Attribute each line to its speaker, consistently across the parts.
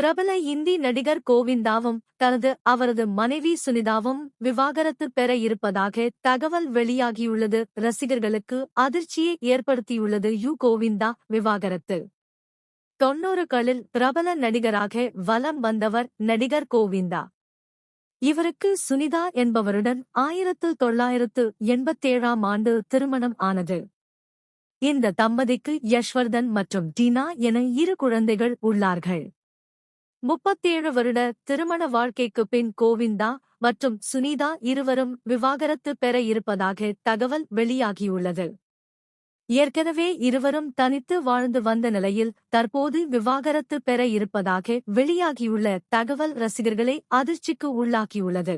Speaker 1: பிரபல இந்தி நடிகர் கோவிந்தாவும் தனது அவரது மனைவி சுனிதாவும் விவாகரத்து பெற இருப்பதாக தகவல் வெளியாகியுள்ளது. ரசிகர்களுக்கு அதிர்ச்சியை ஏற்படுத்தியுள்ளது யு கோவிந்தா விவாகரத்து. தொன்னூறுகளில் பிரபல நடிகராக வலம் வந்தவர் நடிகர் கோவிந்தா. இவருக்கு சுனிதா என்பவருடன் ஆயிரத்து தொள்ளாயிரத்து எண்பத்தேழாம் ஆண்டு திருமணம் ஆனது. இந்த தம்பதிக்கு யஷ்வர்தன் மற்றும் டீனா என இரு குழந்தைகள் உள்ளார்கள். முப்பத்தேழு வருட திருமண வாழ்க்கைக்கு பின் கோவிந்தா மற்றும் சுனிதா இருவரும் விவாகரத்து பெற இருப்பதாக தகவல் வெளியாகியுள்ளது. ஏற்கனவே இருவரும் தனித்து வாழ்ந்து வந்த நிலையில் தற்போது விவாகரத்து பெற இருப்பதாக வெளியாகியுள்ள தகவல் ரசிகர்களை அதிர்ச்சிக்கு உள்ளாக்கியுள்ளது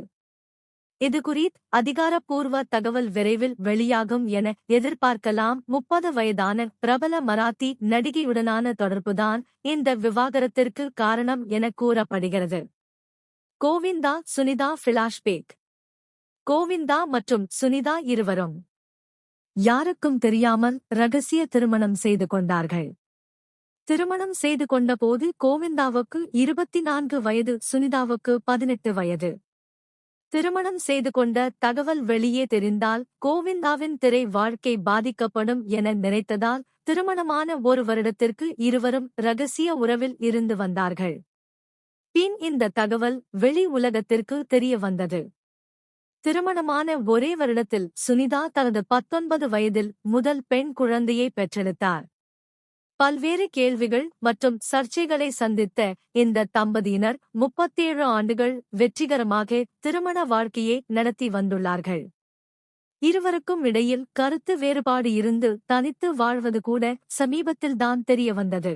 Speaker 1: இதுகுறித் அதிகாரப்பூர்வ தகவல் விரைவில் வெளியாகும் என எதிர்பார்க்கலாம். முப்பது வயதான பிரபல மராத்தி நடிகையுடனான தொடர்புதான் இந்த விவாகரத்திற்கு காரணம் என கூறப்படுகிறது. கோவிந்தா சுனிதா ஃபிளாஷ்பேக் கோவிந்தா மற்றும் சுனிதா இருவரும் யாருக்கும் தெரியாமல் ரகசிய திருமணம் செய்து கொண்டார்கள். திருமணம் செய்து கொண்டபோது கோவிந்தாவுக்கு இருபத்தி நான்கு வயது சுனிதாவுக்கு பதினெட்டு வயது. திருமணம் செய்து கொண்ட தகவல் வெளியே தெரிந்தால் கோவிந்தாவின் திரை வாழ்க்கை பாதிக்கப்படும் என நினைத்ததால் திருமணமான ஒரு வருடத்திற்கு இருவரும் ரகசிய உறவில் இருந்து வந்தார்கள். பின் இந்த தகவல் வெளி உலகத்திற்கு தெரிய வந்தது. திருமணமான ஒரே வருடத்தில் சுனிதா தனது பத்தொன்பது வயதில் முதல் பெண் குழந்தையை பெற்றெடுத்தார். பல்வேறு கேள்விகள் மற்றும் சர்ச்சைகளை சந்தித்த இந்த தம்பதியினர் முப்பத்தேழு ஆண்டுகள் வெற்றிகரமாக திருமண வாழ்க்கையை நடத்தி வந்துள்ளார்கள். இருவருக்கும் இடையில் கருத்து வேறுபாடு இருந்து தனித்து வாழ்வது கூட சமீபத்தில்தான் தெரிய வந்தது